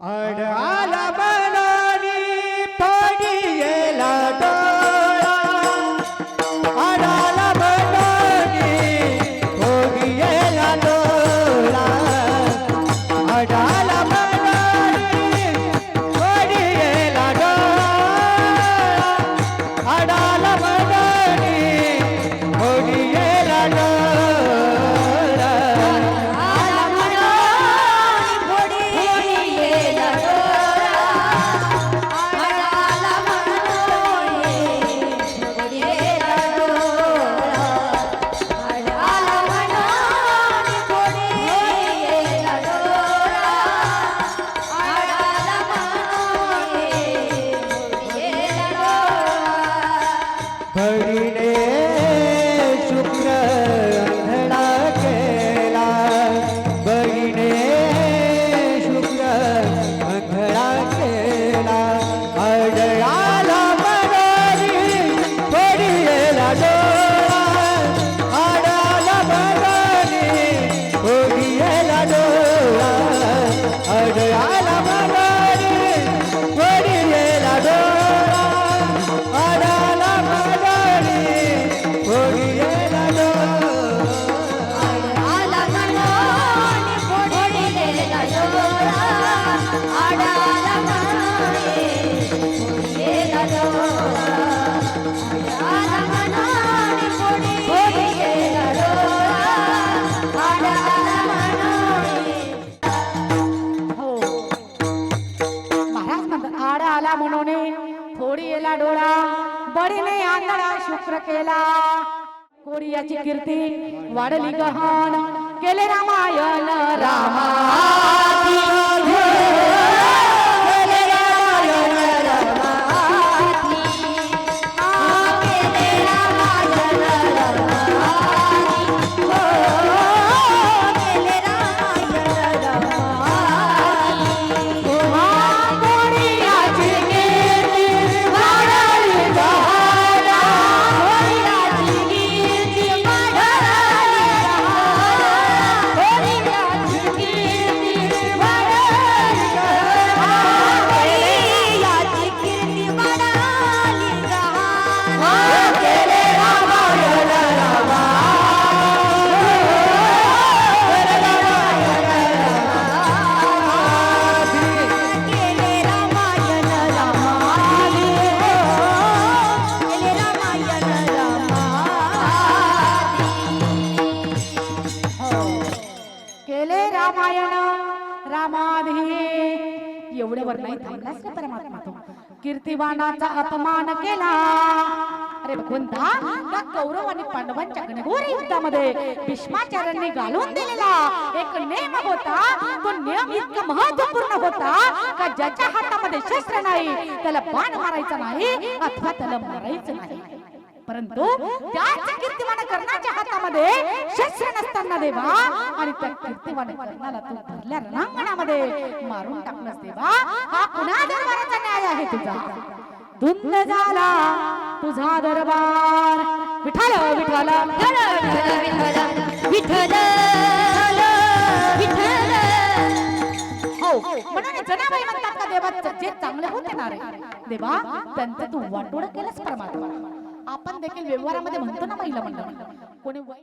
अडआला बनानी पडियेला डोळा अडाला बनानी पडियेला डोळा अडाला डोळा. शुक्र अंधळा केला बहिणे शुक्र अंधळा केला अडळाला मनाली पडियेला बडीने आंधळा शुक्र केला. कोरियाची कीर्ती वाढली गहन केले रामायण रामायण. रामाधी. एवढ्यावर नाही थांबलास का परमात्मा तो. कीर्तिवानाचा अपमान केला. अरे भगवंता त्या कौरव आणि पांडवांच्या घनघोर युद्धामध्ये भीष्माचार्यांनी घालून दिलेला एक नियम होता. तो नियम इतका महत्त्वपूर्ण होता का ज्याच्या हातामध्ये शस्त्र नाही त्याला बाण मारायचा नाही अथवा त्याला मारायचं नाही. परंतु त्याच कीर्तिमान कर्णाच्या हातामध्ये शस्त्र नसताना देवा आणि त्या कीर्तिमान कर्णाला तू भरल्या रणांगणामध्ये मारून टाकलंस देवा. हा पुन्हा दरबाराचा न्याय आहे तुझा? धुंद झाला तुझा दरबार. विठाल विठाल विठ्ठल विठ्ठल हो म्हणून जनाबाई म्हणतात का देवा जे चांगले होते ना रे देवा त्यांचं तू वाटोळ केलंस परमात्मा. आपण देखील व्यवहारामध्ये म्हणतो ना महिला मंडळ. कोणी वाईट